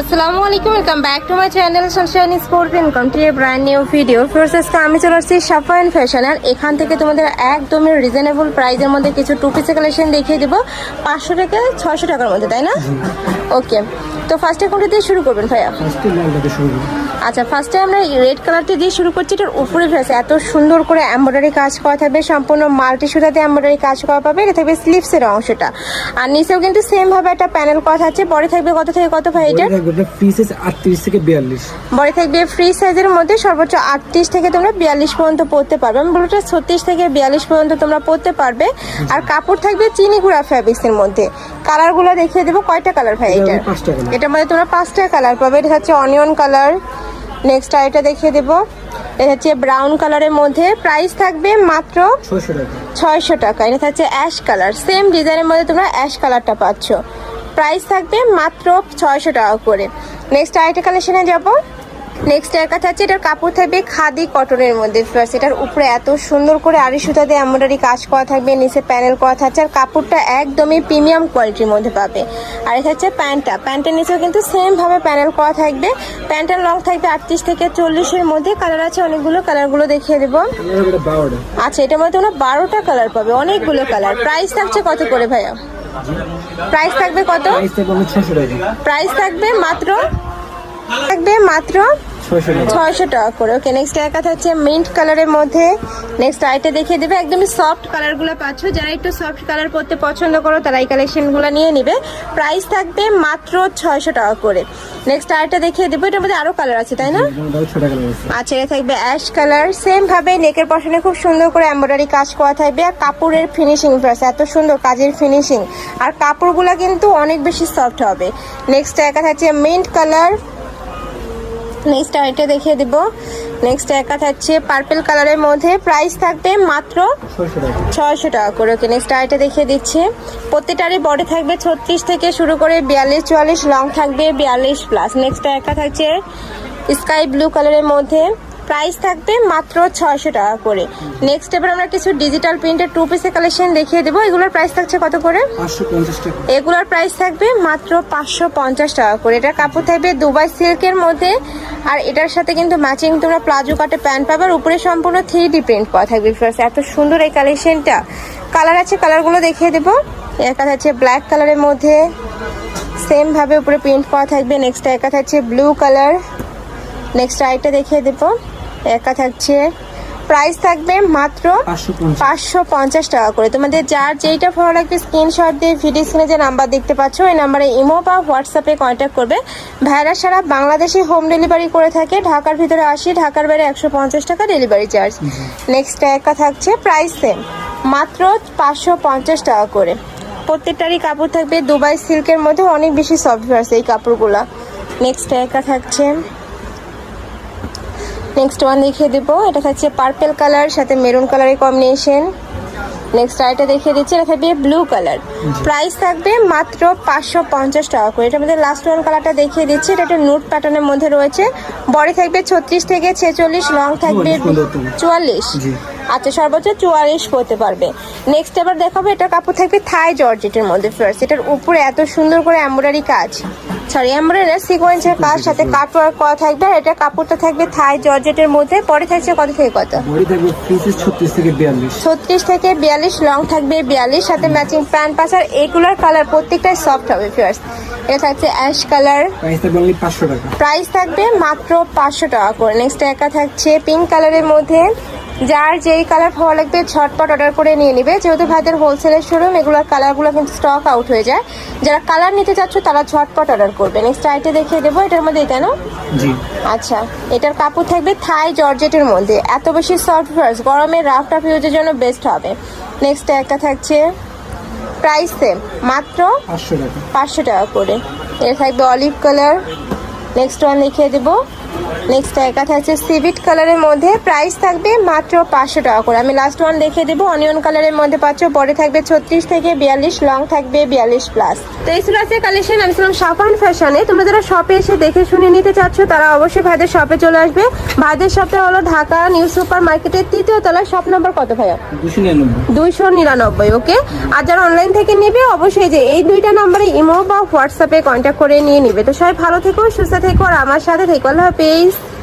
আসসালামু আলাইকুম welcome back to my channel sunshine sport income to a brand new video first আজকে আমি চলে আসছি সাফা অ্যান্ড ফ্যাশন আর এখান থেকে তোমাদের একদমই রিজনেবল প্রাইসের মধ্যে কিছু টু পিসের কালেকশন দেখিয়ে দেবো। পাঁচশো থেকে ছশো টাকার মধ্যে তাই না? ওকে তো ফার্স্টে কোনটা দিয়ে শুরু করবেন ভাইয়া। ফার্স্টে শুরু আচ্ছা ফার্স্টে আমরা রেড কালারটা দিয়ে শুরু করছি এটার উপরে ফেসে এত সুন্দর করে এমব্রয়ডারি কাজ করা থাকবে সম্পূর্ণ মাল্টি সুতাতে এমব্রয়ডারি কাজ করা পাবে এটা থাকবে স্লিভসের অংশটা। আর নিচেও কিন্তু সেম ভাবে একটা প্যানেল করা থাকছে পরে থাকবে কত থেকে কত ভাই এটা বডি ফ্রি সাইজ 38 থেকে 42 বডি থাকবে ফ্রি সাইজের মধ্যে সর্বোচ্চ আটত্রিশ থেকে তোমরা বিয়াল্লিশ পর্যন্ত পড়তে পারবে। আমি বলতে ছত্রিশ থেকে বিয়াল্লিশ পর্যন্ত তোমরা পড়তে পারবে। আর কাপড় থাকবে চিনি গুঁড়া ফ্যাব্রিক্সের মধ্যে। কালারগুলো দেখিয়ে দেবো কয়টা কালার ভাই এটা এটা এটার মধ্যে তোমরা পাঁচটা কালার পাবে এটা হচ্ছে অনিয়ন কালার নেক্সট আরেকটা দেখিয়ে দেবো। এটা হচ্ছে ব্রাউন কালারের মধ্যে। প্রাইস থাকবে মাত্র ছয়শো টাকা। এটা হচ্ছে অ্যাশ কালার সেম ডিজাইনের মধ্যে তোমরা অ্যাশ কালারটা পাচ্ছ। প্রাইস থাকবে মাত্র ছয়শো টাকা করে। নেক্সট আরেকটা কালেকশনে যাব। নেক্সট এর কথা হচ্ছে এটার কাপড় থাকবে খাদি কটনের মধ্যে। First, এটার উপরে এত সুন্দর করে আড়ি সুতা দিয়ে এমব্রয়ডারি কাজ করা থাকবে নিচে প্যানেল করা থাকছে আর কাপড়টা একদমই প্রিমিয়াম কোয়ালিটির মধ্যে পাবে। আর এটা হচ্ছে প্যান্টটা। প্যান্টের নিচেও কিন্তু সেমভাবে প্যানেল করা থাকবে। প্যান্টের লং থাকবে আটত্রিশ থেকে চল্লিশের মধ্যে। কালার আছে অনেকগুলো কালারগুলো দেখিয়ে দেবো। এটা এটা 12টা আচ্ছা এটার মধ্যে তোমরা বারোটা কালার পাবে অনেকগুলো কালার প্রাইস থাকছে কত করে ভাইয়া? প্রাইস থাকবে কত? প্রাইস থাকবে আমাদের 600 টাকা প্রাইস থাকবে মাত্র থাকবে মাত্র ছয়শো টাকা করে। ওকে নেক্সট এর কথা হচ্ছে মিন্ট কালারের মধ্যে। নেক্সট আইটা দেখিয়ে দেবে, একদমই সফট কালারগুলো পাচ্ছ। যারা একটু সফট কালার পরতে পছন্দ করো, তারা এই কালেকশনগুলো নিয়ে নিবে। প্রাইস থাকবে মাত্র ছয়শো টাকা করে। নেক্সট আইটা দেখিয়ে দেবো, এটার মধ্যে আরও কালার আছে, তাই না? এখানে দাও 6 টাকা আছে আচ্ছা এটা থাকবে অ্যাশ কালার সেম ভাবে নেকের পশনে খুব সুন্দর করে এমব্রয়ডারি কাজ করা থাকবে। আর কাপড়ের ফিনিশিং প্লাস এত সুন্দর কাজের ফিনিশিং আর কাপড়গুলো কিন্তু অনেক বেশি সফট হবে। নেক্সট একা থাকছে মিন্ট কালার নেক্সট আইটা দেখিয়ে দিব। নেক্সট একা থাকছে পার্পল কালারের মধ্যে। প্রাইস থাকবে মাত্র 600 টাকা ছয়শো টাকা করে। ওকে নেক্সট আইটা দেখিয়ে দিচ্ছে। প্রত্যেকটারই বডি থাকবে ছত্রিশ থেকে শুরু করে বিয়াল্লিশ, চুয়াল্লিশ লং থাকবে বিয়াল্লিশ প্লাস নেক্সট একা থাকছে স্কাই ব্লু কালারের মধ্যে। প্রাইস থাকবে মাত্র ছয়শো টাকা করে। নেক্সট এবার আমরা কিছু ডিজিটাল প্রিন্টের টু পিসের কালেকশন দেখিয়ে দেবো। এগুলোর প্রাইস থাকছে কত করে? এগুলোর প্রাইস থাকবে মাত্র পাঁচশো পঞ্চাশ টাকা করে। এটা কাপড় থাকবে দুবাই সিল্কের মধ্যে। আর এটার সাথে কিন্তু ম্যাচিং তোমরা প্লাজো কাটে প্যান্ট পাবে। আর উপরে সম্পূর্ণ থ্রি ডি প্রিন্ট পাওয়া থাকবে এত সুন্দর এই কালেকশনটা কালার আছে কালারগুলো দেখিয়ে দেবো। একা থাকছে ব্ল্যাক কালারের মধ্যে। সেম ভাবে উপরে প্রিন্ট পাওয়া থাকবে। নেক্সট একা থাকছে ব্লু কালার নেক্সট আরেকটা দেখিয়ে দেবো। একা থাকছে। প্রাইস থাকবে মাত্র পাঁচশো পঞ্চাশ। টাকা করে। তোমাদের যার যেইটা ভালো লাগবে স্ক্রিনশট দিয়ে ভিডিও স্ক্রিনে যে নাম্বার দেখতে পাচ্ছ ওই নাম্বারে ইমো বা হোয়াটসঅ্যাপে কন্ট্যাক্ট করবে। ভাইরা সারা বাংলাদেশে হোম ডেলিভারি করে থাকে। ঢাকার ভিতরে আসি ঢাকার বাইরে একশো পঞ্চাশ টাকা ডেলিভারি চার্জ নেক্সট একা থাকছে প্রাইস সেম মাত্র পাঁচশো পঞ্চাশ টাকা করে। প্রত্যেকটারই কাপড় থাকবে। দুবাই সিল্কের মধ্যে অনেক বেশি সফট আছে এই কাপড়গুলা। নেক্সট একা থাকছে। নেক্সট ওয়ান দেখিয়ে দেবো। এটা থাকছে পার্পেল কালার সাথে মেরুন কালারের কম্বিনেশন নেক্সট আরেকটা দেখিয়ে দিচ্ছি এটা থাকবে ব্লু কালার প্রাইস থাকবে মাত্র পাঁচশো পঞ্চাশ টাকা করে। এটার মধ্যে লাস্ট ওয়ান কালারটা দেখিয়ে দিচ্ছি এটা একটা নোট প্যাটার্নের মধ্যে রয়েছে। বডি থাকবে ছত্রিশ থেকে ছেচল্লিশ লং থাকবে চুয়াল্লিশ। আচ্ছা সর্বোচ্চ চুয়াল্লিশ করতে পারবে। নেক্সট এবার দেখাবো এটা কাপড় থাকবে থাই জর্জেটের মধ্যে ফার্স্ট এটার উপরে এত সুন্দর করে এমব্রয়ডারি কাজ। সরি এমব্রয়ডারি সিকোয়েন্সের কাজ সাথে কাট ওয়ার্ক করা থাকবে আর এটা কাপড়টা থাকবে থাই জর্জেটের মধ্যে। পরে থাকছে কত থেকে কত? বডি থাকবে ফ্রি 36 থেকে 42 ছত্রিশ থেকে বিয়াল্লিশ লং থাকবে বিয়াল্লিশ সাথে ম্যাচিং প্যান্ট পাচার এগুলোর কালার প্রত্যেকটাই সফট হবে ফার্স্ট এটা থাকছে অ্যাশ কালার। প্রাইস থাকবে অনলি 500 টাকা। প্রাইস থাকবে মাত্র পাঁচশো টাকা করে। নেক্সট একা থাকছে পিঙ্ক কালারের মধ্যে। যার যেই কালার ভালো লাগবে ঝটপট অর্ডার করে নিয়ে নিবে। যেহেতু ভাইদের হোলসেলের শোরুম এগুলোর কালারগুলো কিন্তু স্টক আউট হয়ে যায়। যারা কালার নিতে চাচ্ছ তারা ঝটপট অর্ডার করবে। নেক্সট আইটে দেখিয়ে দেবো। এটার মধ্যে এটা না জি। আচ্ছা এটার কাপড় থাকবে থাই জর্জেটের মধ্যে। এত বেশি সফট গরমে রাফ টাফ ইউজের জন্য বেস্ট হবে। নেক্সট একটা থাকছে প্রাইস সেম মাত্র 500 টাকা। পাঁচশো টাকা করে। এটা থাকবে অলিভ কালার। নেক্সট ওয়ান দেখিয়ে দেবো। নেক্সট একটা থাকছে সিভিট কালারের মধ্যে প্রাইস থাকবে মাত্র পাঁচশো টাকা করে। আমি লাস্ট ওয়ান দেখিয়ে দেবো। অনিয়ন কালারের মধ্যে পাচ্ছ বডি থাকবে ছত্রিশ থেকে বিয়াল্লিশ লং থাকবে বিয়াল্লিশ প্লাস তো এই ছিল আছে কালেকশন আমি ছিলাম সাফান ফ্যাশনে তোমরা যারা শপে এসে দেখে শুনে নিতে চাচ্ছ তারা অবশ্যই ভাইদের শপে চলে আসবে। ভাইদের শপটা হলো ঢাকা নিউ সুপার মার্কেটের তৃতীয় তলায় শপ নাম্বার কত ভাইয়া? দুইশো নিরানব্বই। ওকে আর যারা অনলাইন থেকে নেবে অবশ্যই যে এই দুইটা নম্বরে ইমো বা হোয়াটসঅ্যাপে কন্ট্যাক্ট করে নিয়ে নিবে। তো সবাই ভালো থেকো সুস্থ থেকো আর আমার সাথে থেকো। আল্লাহ peace.